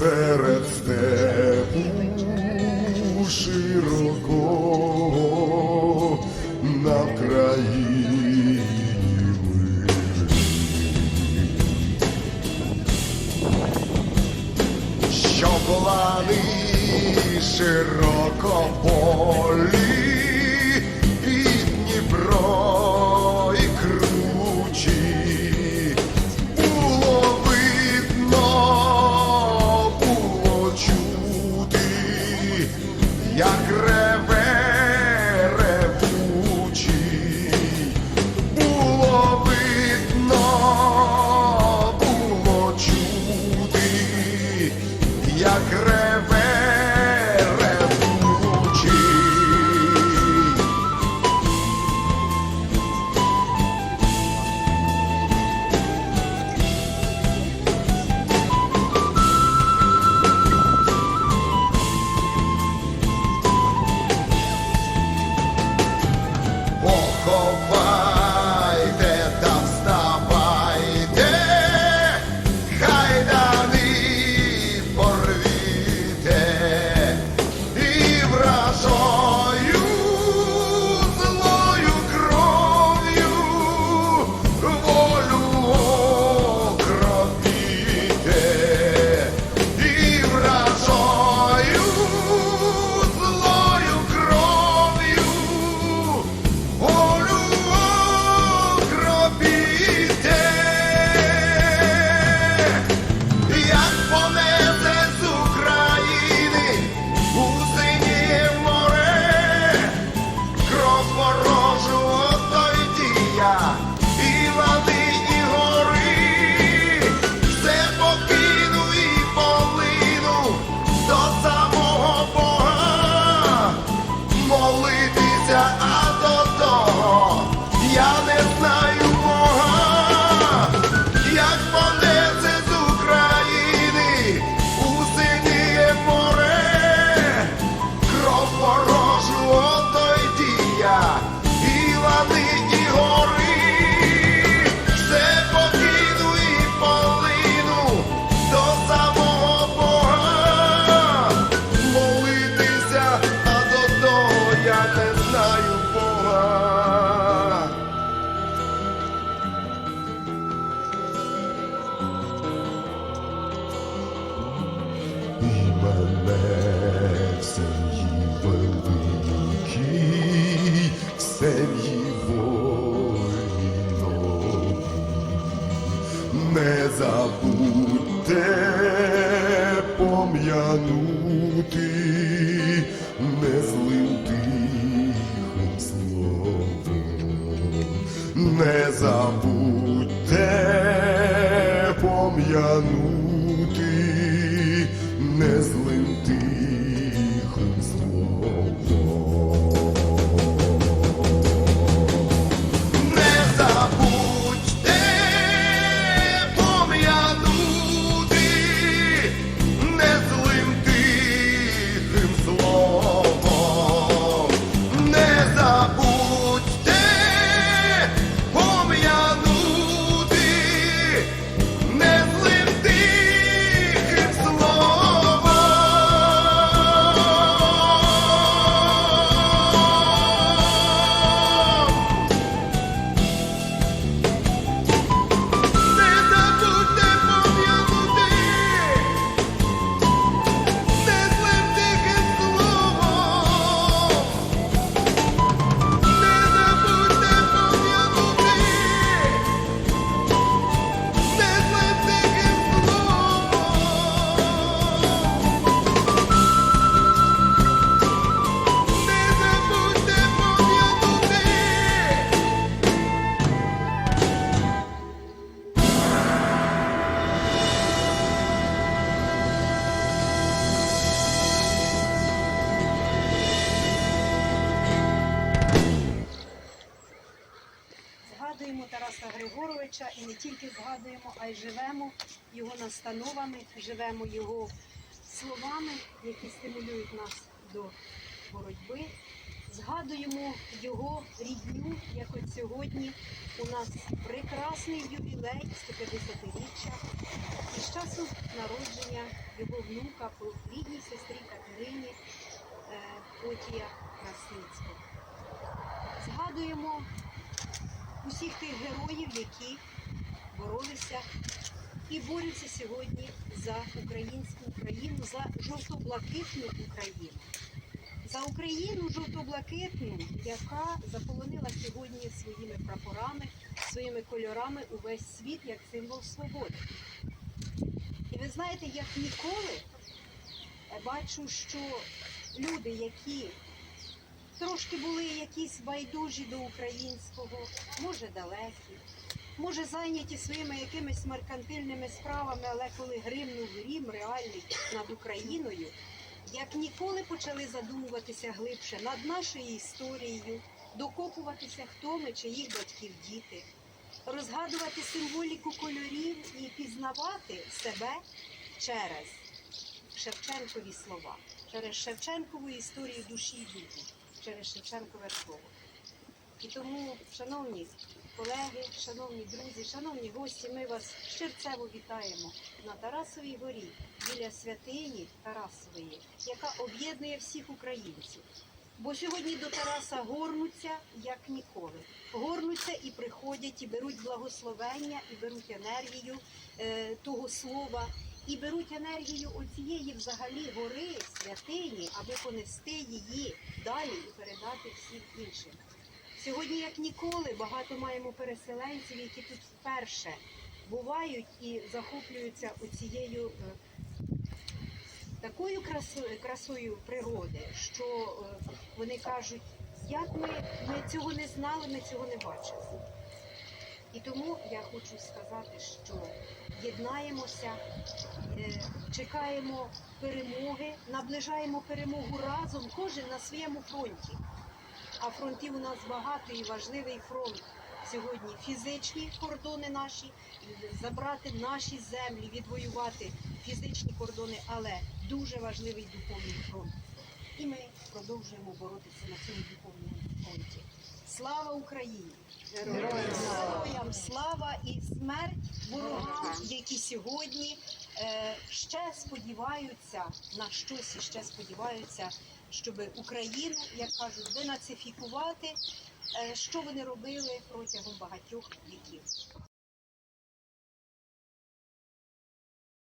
серед степу широкого на країні ми. Щоб широко полі. темні воїно, не забудьте пом'янути не злим тихим словом, не забудьте пом'янути. Шухевича і не тільки згадуємо, а й живемо його настановами, живемо його словами, які стимулюють нас до боротьби. Згадуємо його рідню, як от сьогодні у нас прекрасний ювілей 150-річчя і з часу народження його внука по рідній сестрі Катерині е, Потія Красницького. Згадуємо усіх тих героїв, які боролися і борються сьогодні за українську Україну, за жовто-блакитну Україну. За Україну жовто-блакитну, яка заполонила сьогодні своїми прапорами, своїми кольорами увесь світ як символ свободи. І ви знаєте, як ніколи бачу, що люди, які трошки були якісь байдужі до українського, може далекі, може зайняті своїми якимись меркантильними справами, але коли гримнув грім реальний над Україною, як ніколи почали задумуватися глибше над нашою історією, докопуватися, хто ми, чиїх батьків діти, розгадувати символіку кольорів і пізнавати себе через Шевченкові слова, через Шевченкову історію душі і духу, через Шевченкове слово. І тому, шановні колеги, шановні друзі, шановні гості, ми вас щирцево вітаємо на Тарасовій горі біля святині Тарасової, яка об'єднує всіх українців. Бо сьогодні до Тараса горнуться як ніколи. Горнуться і приходять, і беруть благословення, і беруть енергію е, того слова, і беруть енергію оцієї взагалі гори, святині, аби понести її далі і передати всім іншим. Сьогодні, як ніколи, багато маємо переселенців, які тут вперше бувають і захоплюються оцією е, такою красою, красою природи, що е, вони кажуть, як ми, ми цього не знали, ми цього не бачили. І тому я хочу сказати, що єднаємося, е, чекаємо перемоги, наближаємо перемогу разом, кожен на своєму фронті. А фронтів у нас багато і важливий фронт сьогодні фізичні кордони наші, забрати наші землі, відвоювати фізичні кордони, але дуже важливий духовний фронт. І ми продовжуємо боротися на цьому духовному фронті. Слава Україні! Героям слава і смерть ворогам, які сьогодні е, ще сподіваються на щось і ще сподіваються, щоб Україну, як кажуть, денацифікувати, е, що вони робили протягом багатьох віків.